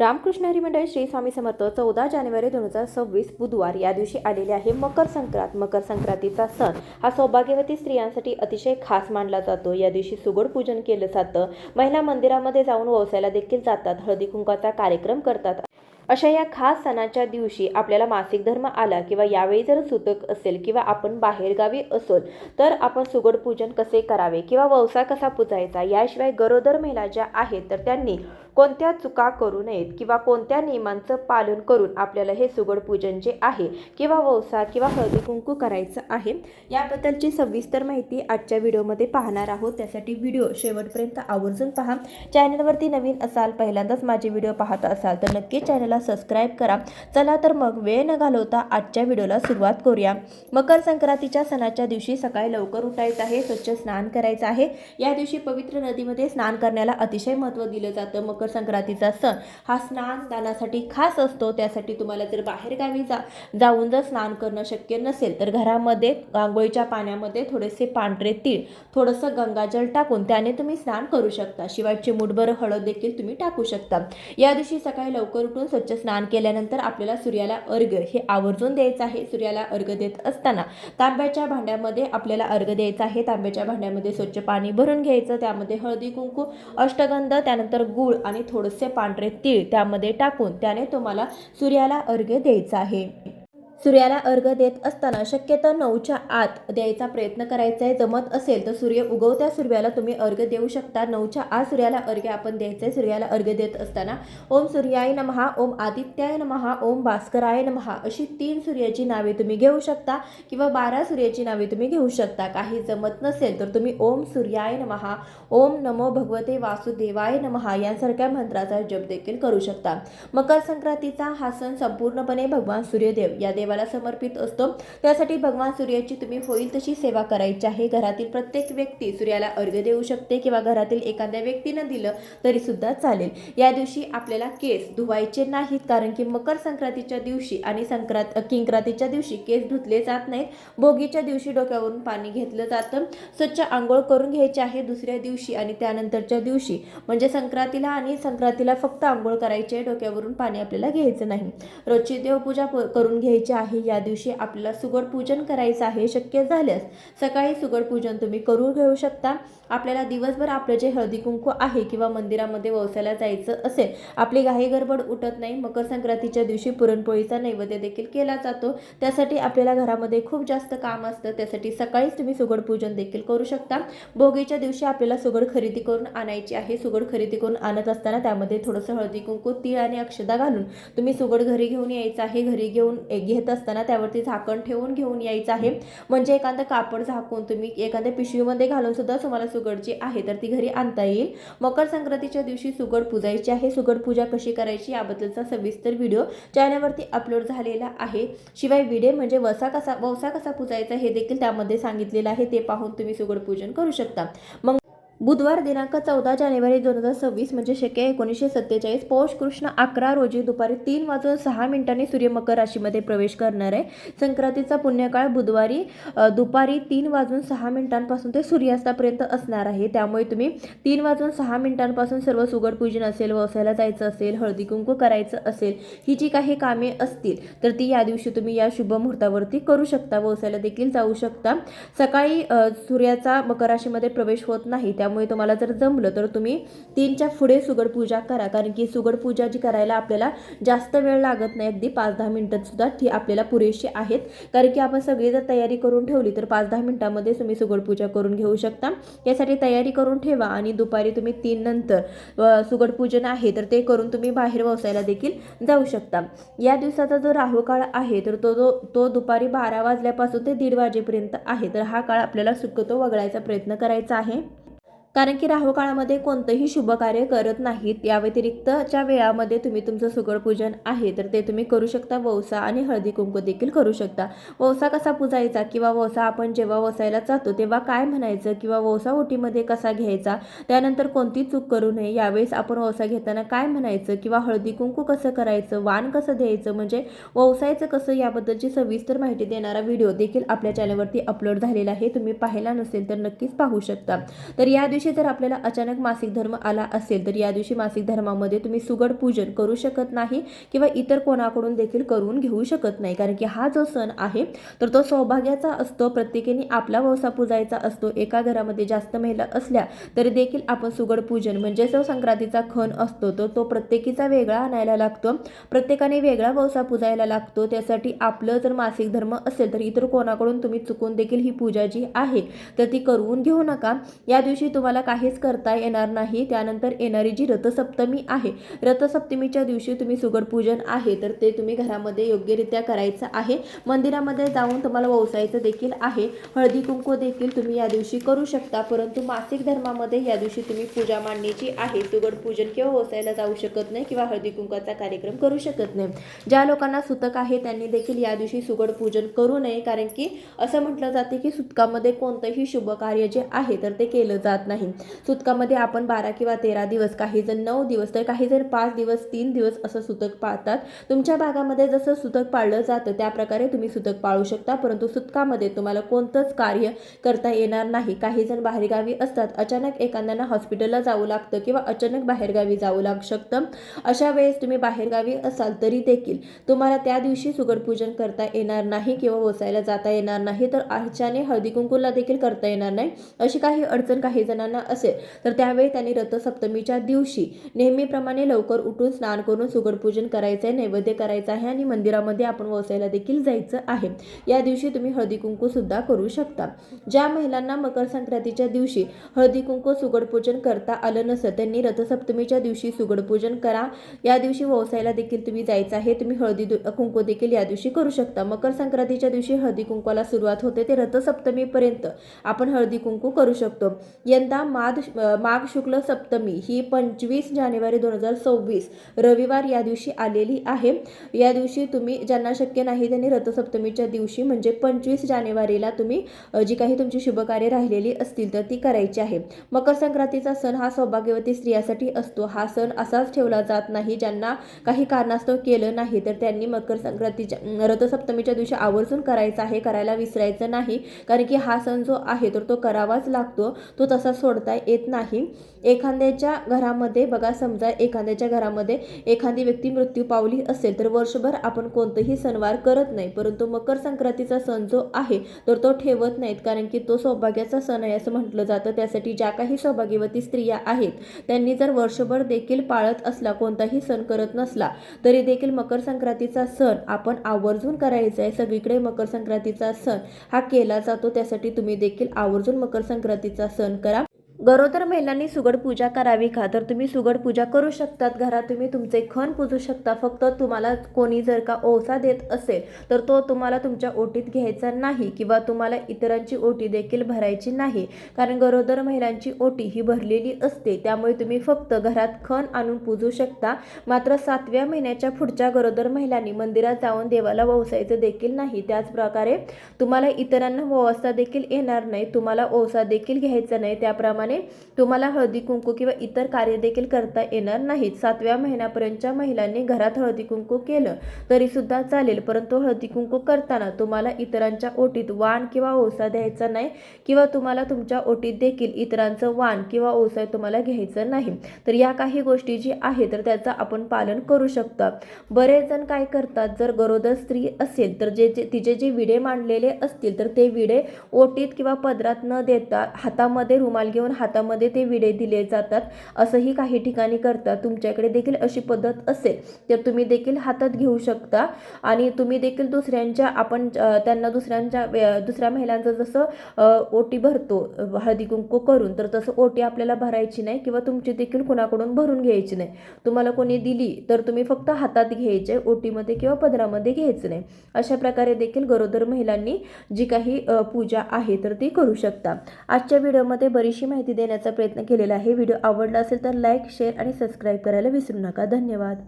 रामकृष्ण हरिमंडळ श्री स्वामी समर्थ चौदा जानेवारी दोन हजार सव्वीस बुधवार या दिवशी आलेले आहे मकर संक्रांत. मकर संक्रांतीचा सण हा सौभाग्यवती स्त्रियांसाठी अतिशय खास मानला जातो. या दिवशी सुगड पूजन केलं जातं. महिला मंदिरामध्ये जाऊन वसायला देखील जातात. हळदी कुंकाचा कार्यक्रम करतात. अशा या खास सणाच्या दिवशी आपल्याला मासिक धर्म आला किंवा यावेळी जर सुतक असेल किंवा आपण बाहेरगावी असोल तर आपण सुगड पूजन कसे करावे किंवा व्यवसाय कसा पुजायचा याशिवाय गरोदर महिला ज्या आहेत तर त्यांनी कोणत्या चुका करू नयेत किंवा कोणत्या नियमांचं पालन करून आपल्याला हे सुगड पूजन जे आहे किंवा व्यवसाय किंवा हळदी कुंकू करायचं आहे याबद्दलची सविस्तर माहिती आजच्या व्हिडिओमध्ये पाहणार आहोत. त्यासाठी व्हिडिओ शेवटपर्यंत आवर्जून पहा. चॅनलवरती नवीन असाल पहिल्यांदाच माझे व्हिडिओ पाहत असाल तर नक्की चॅनलला सबस्क्राईब करा. चला तर मग वेळ न घालवता आजच्या व्हिडिओला सुरुवात करूया. मकर संक्रांतीच्या सणाच्या दिवशी सकाळी लवकर उठायचं आहे स्वच्छ स्नान करायचं आहे. या दिवशी पवित्र नदीमध्ये स्नान करण्याला अतिशय महत्त्व दिलं जातं. मकर संक्रांतीचा सण हा स्नान दानासाठी खास असतो. त्यासाठी तुम्हाला जर बाहेरगावी जा जाऊन जर स्नान करणं शक्य नसेल तर घरामध्ये गांगोळीच्या पाण्यामध्ये थोडेसे पांढरे तीळ थोडंसं गंगाजल टाकून त्याने तुम्ही स्नान करू शकता. शिवाय चिमूटभर हळद देखील तुम्ही टाकू शकता. या दिवशी सकाळी लवकर उठून स्वच्छ स्नान केल्यानंतर आपल्याला सूर्याला अर्घ्य हे आवर्जून द्यायचं आहे. सूर्याला अर्घ देत असताना तांब्याच्या भांड्यामध्ये आपल्याला अर्घ द्यायचा आहे. तांब्याच्या भांड्यामध्ये स्वच्छ पाणी भरून घ्यायचं. त्यामध्ये हळदी कुंकू अष्टगंध त्यानंतर गूळ आणि थोडेसे पांढरे तीळ त्यामध्ये टाकून त्याने तुम्हाला सूर्याला अर्घ्य द्यायचा आहे. सूर्याला अर्घ देत असताना शक्यतो नऊच्या आत द्यायचा प्रयत्न करायचा आहे जमत असेल तर सूर्य उगवत्या सूर्याला तुम्ही अर्घ देऊ शकता. नऊच्या आत सूर्याला अर्घ्य आपण द्यायचं आहे सूर्याला अर्घ्य देत असताना ओम सूर्याय नमहा ओम आदित्याय नमहा ओम भास्कराय नमहा अशी तीन सूर्याची नावे तुम्ही घेऊ शकता किंवा बारा सूर्याची नावे तुम्ही घेऊ शकता. काही जमत नसेल तर तुम्ही ओम सूर्याय नमहा ओम नमो भगवते वासुदेवाय नमहा यांसारख्या मंत्राचा जप देखील करू शकता. मकर संक्रांतीचा हा सण संपूर्णपणे भगवान सूर्यदेव या देव देवाला समर्पित असतो. त्यासाठी भगवान सूर्याची तुम्ही होईल तशी सेवा करायची आहे. घरातील प्रत्येक व्यक्ती सूर्याला अर्घ्य देऊ शकते किंवा घरातील एखाद्या व्यक्तीनं दिलं तरी सुद्धा चालेल. या दिवशी आपल्याला केस धुवायचे नाहीत कारण की मकर संक्रांतीच्या दिवशी आणि संक्रांत किंक्रांतीच्या दिवशी केस धुतले जात नाहीत. भोगीच्या दिवशी डोक्यावरून पाणी घेतलं जातं. स्वच्छ आंघोळ करून घ्यायची आहे दुसऱ्या दिवशी आणि त्यानंतरच्या दिवशी. म्हणजे संक्रांतीला आणि संक्रांतीला फक्त आंघोळ करायची आहे. डोक्यावरून पाणी आपल्याला घ्यायचं नाही. रोजची देवपूजा करून घ्यायची आहे या दिवशी आपल्याला सुगड पूजन करायचं आहे शक्य झाल्यास सकाळी सुगड पूजन तुम्ही करून घेऊ शकता. आपल्याला दिवसभर आपलं जे हळदी कुंकू आहे किंवा मंदिरामध्ये व्यवसायाला जायचं असेल आपली घाई गडबड उठत नाही मकर संक्रांतीच्या दिवशी पुरणपोळीचा नैवेद्य देखील केला जातो. त्यासाठी आपल्याला घरामध्ये खूप जास्त काम असतं त्यासाठी सकाळीच तुम्ही सुगड पूजन देखील करू शकता. भोगीच्या दिवशी आपल्याला सुगड खरेदी करून आणायची आहे. सुगड खरेदी करून आणत असताना त्यामध्ये थोडंसं हळदी कुंकू तीळ आणि अक्षदा घालून तुम्ही सुगड घरी घेऊन यायचं आहे. घरी घेऊन घेत घेत असताना त्यावरती झाकण ठेवून घेऊन यायचं आहे. म्हणजे एखादं कापड झाकून तुम्ही एखाद्या पिशवीमध्ये घालून सुद्धा तुम्हाला सुगडची आहे तर ती घरी आणता येईल. मकर संक्रांतीच्या दिवशी सुगड पूजायची आहे. सुगड पूजा कशी करायची याबद्दलचा सविस्तर व्हिडिओ चॅनलवरती अपलोड झालेला आहे. शिवाय विडे म्हणजे वसा कसा वसा कसा पूजायचा हे देखील त्यामध्ये सांगितलेलं आहे. ते पाहून तुम्ही सुगड पूजन करू शकता. मग बुधवार दिनांक चौदा जानेवारी दोन हजार सव्वीस म्हणजे शके एकोणीसशे सत्तेचाळीस. पौष कृष्ण अकरा रोजी दुपारी तीन वाजून सहा मिनिटांनी सूर्य मकर राशीमध्ये प्रवेश करणार आहे. संक्रांतीचा पुण्यकाळ बुधवारी दुपारी तीन वाजून सहा मिनिटांपासून ते सूर्यास्तापर्यंत असणार आहे. त्यामुळे तुम्ही तीन वाजून सहा मिनिटांपासून सर्व सुगड पूजन असेल व्यवसायाला जायचं असेल हळदी कुंकू करायचं असेल ही जी काही कामे असतील तर ती या दिवशी तुम्ही या शुभ मुहूर्तावरती करू शकता. व्यवसायाला देखील जाऊ शकता. सकाळी सूर्याचा मकर राशीमध्ये प्रवेश होत नाही त्या त्यामुळे तुम्हाला जर जमलं तर तुम्ही तीनच्या पुढे सुगड पूजा करा. कारण की सुगड पूजा जी करायला आपल्याला जास्त वेळ लागत नाही अगदी पाच दहा मिनिटात सुद्धा ती आपल्याला पुरेशी आहेत. कारण की आपण सगळी जर तयारी करून ठेवली तर पाच दहा मिनटामध्ये तुम्ही सुगड पूजा करून घेऊ शकता. यासाठी तयारी करून ठेवा आणि दुपारी तुम्ही तीन नंतर सुगड पूजन आहे तर ते करून तुम्ही बाहेर व्यवसायाला देखील जाऊ शकता. या दिवसाचा जो राहू काळ आहे तर तो जो तो दुपारी बारा वाजल्यापासून ते दीड वाजेपर्यंत आहे. तर हा काळ आपल्याला सुकतो वगळायचा प्रयत्न करायचा आहे. कारण की राहू काळामध्ये कोणतंही शुभ कार्य करत नाहीत. या व्यतिरिक्तच्या वेळामध्ये तुम्ही तुमचं सुगड पूजन आहे तर ते तुम्ही करू शकता. वौसा आणि हळदी कुंकू देखील करू शकता. वौसा कसा पुजायचा किंवा वौसा आपण जेव्हा वसायला जातो तेव्हा काय म्हणायचं किंवा वौसा ओटीमध्ये कसा घ्यायचा त्यानंतर कोणती चूक करू नये यावेळेस आपण वौसा घेताना काय म्हणायचं किंवा हळदी कुंकू कसं करायचं वाण कसं द्यायचं म्हणजे वौसायचं कसं याबद्दलची सविस्तर माहिती देणारा व्हिडिओ देखील आपल्या चॅनलवरती अपलोड झालेला आहे. तुम्ही पाहिला नसेल तर नक्कीच पाहू शकता. तर या दिवशी दिवशी जर आपल्याला अचानक मासिक धर्म आला असेल तर या दिवशी मासिक धर्मामध्ये तुम्ही सुगड पूजन करू शकत नाही किंवा इतर कोणाकडून देखील करून घेऊ शकत नाही. कारण की हा जो सण आहे तर तो सौभाग्याचा असतो प्रत्येकाने आपला वसा पूजायचा असतो. एका घरामध्ये जास्त महिला असल्या तरी देखील आपण सुगड पूजन म्हणजे जो संक्रांतीचा खण असतो तर तो प्रत्येकीचा वेगळा आणायला लागतो. प्रत्येकाने वेगळा वसा पूजायला लागतो. त्यासाठी आपलं जर मासिक धर्म असेल तर इतर कोणाकडून तुम्ही चुकून देखील ही पूजा जी आहे तर ती करून घेऊ नका. या दिवशी तुम्हाला काहीच करता येणार नाही. त्यानंतर येणारी जी रथसप्तमी आहे रथसप्तमीच्या दिवशी तुम्ही सुगड पूजन आहे तर ते तुम्ही घरामध्ये योग्यरित्या करायचं आहे. मंदिरामध्ये जाऊन तुम्हाला वसायचं देखील आहे. हळदी कुंकू देखील तुम्ही या दिवशी करू शकता परंतु मासिक धर्मामध्ये या दिवशी तुम्ही पूजा मांडण्याची आहे. सुगड पूजन किंवा वसायला जाऊ शकत नाही किंवा हळदी कुंकाचा कार्यक्रम करू शकत नाही. ज्या लोकांना सुतक आहे त्यांनी देखील या दिवशी सुगड पूजन करू नये कारण की असं म्हटलं जाते की सुतकामध्ये कोणतंही शुभ कार्य जे आहे तर ते केलं जात नाही. सुतकामध्ये आपण बारा किंवा तेरा दिवस काही जण नऊ दिवस तर काही जण पाच दिवस तीन दिवस असं सुतक पाळतात. तुमच्या भागामध्ये जसं सुतक पाळलं जातं त्या प्रकारे तुम्ही सुतक पाळू शकता परंतु सुतकामध्ये तुम्हाला कोणतंच कार्य करता येणार नाही. काही जण बाहेरगावी असतात अचानक एखाद्यांना हॉस्पिटलला जावं लागतं किंवा अचानक बाहेरगावी जावं लागू शकतं. अशा वेळेस तुम्ही बाहेरगावी असाल तरी देखील तुम्हाला त्या दिवशी सुगडपूजन करता येणार नाही किंवा वसायला जाता येणार नाही तर आरच्याने हळदी कुंकूला देखील करता येणार नाही. अशी काही अडचण काही जणांना मुलांना असेल. तर त्यावेळी त्यांनी रथसप्तमीच्या दिवशी नेहमीप्रमाणे लवकर उठून स्नान करून सुगडपूजन करायचं आहे नैवेद्य करायचं आहे आणि मंदिरामध्ये आपण वसायला देखील जायचं आहे. या दिवशी तुम्ही हळदी कुंकू सुद्धा करू शकता. ज्या महिलांना मकर संक्रांतीच्या दिवशी हळदी कुंकू सुगडपूजन करता आलं नसतं त्यांनी रथसप्तमीच्या दिवशी सुगडपूजन करा. या दिवशी व्यवसायाला देखील तुम्ही जायचं आहे. तुम्ही हळदी कुंकू देखील या दिवशी करू शकता. मकर संक्रांतीच्या दिवशी हळदी कुंकूला सुरुवात होते ते रथसप्तमीपर्यंत आपण हळदी कुंकू करू शकतो. यंदा माध माघ शुक्ल सप्तमी ही पंचवीस जानेवारी दोन हजार सव्वीस रविवार या दिवशी आलेली आहे. या दिवशी तुम्ही ज्यांना शक्य नाही त्यांनी रथसप्तमीच्या दिवशी म्हणजे पंचवीस जानेवारीला तुम्ही जी काही तुमची शुभकार्य राहिलेली असतील तर ती करायची आहे. मकर संक्रांतीचा सण हा सौभाग्यवती स्त्रियासाठी असतो. हा सण असाच ठेवला जात नाही. ज्यांना काही कारणास्तव केलं नाही तर त्यांनी मकर संक्रांतीच्या रथसप्तमीच्या दिवशी आवर्जून करायचं आहे करायला विसरायचं नाही. कारण की हा सण जो आहे तर तो करावाच लागतो. तो तसा सोडता येत नाही. एखाद्याच्या घरामध्ये बघा समजा एखाद्याच्या घरामध्ये एखादी व्यक्ती मृत्यू पावली असेल तर वर्षभर आपण कोणतंही सणवार करत नाही. परंतु मकर संक्रांतीचा सण जो आहे तर तो ठेवत नाहीत. कारण की तो सौभाग्याचा सण आहे असं म्हटलं जातं. त्यासाठी ज्या काही सौभाग्यवती स्त्रिया आहेत त्यांनी जर वर्षभर देखील पाळत असला कोणताही सण करत नसला तरी देखील मकर संक्रांतीचा सण आपण आवर्जून करायचा आहे. सगळीकडे मकर संक्रांतीचा सण हा केला जातो. त्यासाठी तुम्ही देखील आवर्जून मकर संक्रांतीचा सण करा. गरोदर महिलांनी सुगड पूजा करावी का? तर तुम्ही सुगड पूजा करू शकतात. घरात तुम्ही तुमचे खण पूजू शकता. फक्त तुम्हाला कोणी जर का ओसा देत असेल तर तो तुम्हाला तुमच्या ओटीत घ्यायचा नाही किंवा तुम्हाला इतरांची ओटी देखील भरायची नाही. कारण गरोदर महिलांची ओटी ही भरलेली असते. त्यामुळे तुम्ही फक्त घरात खण आणून पूजू शकता. मात्र सातव्या महिन्याच्या पुढच्या गरोदर महिलांनी मंदिरात जाऊन देवाला वसायचं देखील नाही. त्याचप्रकारे तुम्हाला इतरांना ओवसा देखील येणार नाही. तुम्हाला ओसा देखील घ्यायचा नाही. त्याप्रमाणे तुम्हाला हळदी कुंकू किंवा इतर कार्य देखील करता येणार नाहीत. सातव्या महिन्यापर्यंतच्या महिलांनी घरात हळदी कुंकू केलं तरी सुद्धा चालेल परंतु हळदी कुंकू करताना तुम्हाला इतरांच्या ओटीत वाण किंवा ओसा द्यायचा नाही किंवा तुम्हाला तुमच्या ओटीत देखील इतरांचं वाण किंवा ओसा तुम्हाला घ्यायचं नाही. तर या काही गोष्टी जी आहे तर त्याचं आपण पालन करू शकता. बरेच जण काय करतात जर गरोदर स्त्री असेल तर जे जे तिचे जे विडे मांडलेले असतील तर ते विडे ओटीत किंवा पदरात न देता हातामध्ये रुमाल घेऊन हातामध्ये ते विडे दिले जातात. असंही काही ठिकाणी करतात. तुमच्याकडे देखील अशी पद्धत असेल तर तुम्ही देखील हातात घेऊ शकता. आणि तुम्ही देखील दुसऱ्यांच्या आपण त्यांना दुसऱ्यांच्या दुसऱ्या महिलांचं जसं ओटी भरतो हळदी कुंकू करून तर तसं ओटी आपल्याला भरायची नाही किंवा तुमची देखील कुणाकडून भरून घ्यायची नाही. तुम्हाला कोणी दिली तर तुम्ही फक्त हातात घ्यायचे ओटीमध्ये किंवा पदरामध्ये घ्यायचं नाही. अशा प्रकारे देखील गरोदर महिलांनी जी काही पूजा आहे तर ती करू शकता. आजच्या व्हिडिओमध्ये बरीचशी माहिती माहिती देण्याचा प्रयत्न केलेला आहे. व्हिडिओ आवडला असेल तर लाईक शेअर आणि सबस्क्राईब करायला विसरू नका. धन्यवाद.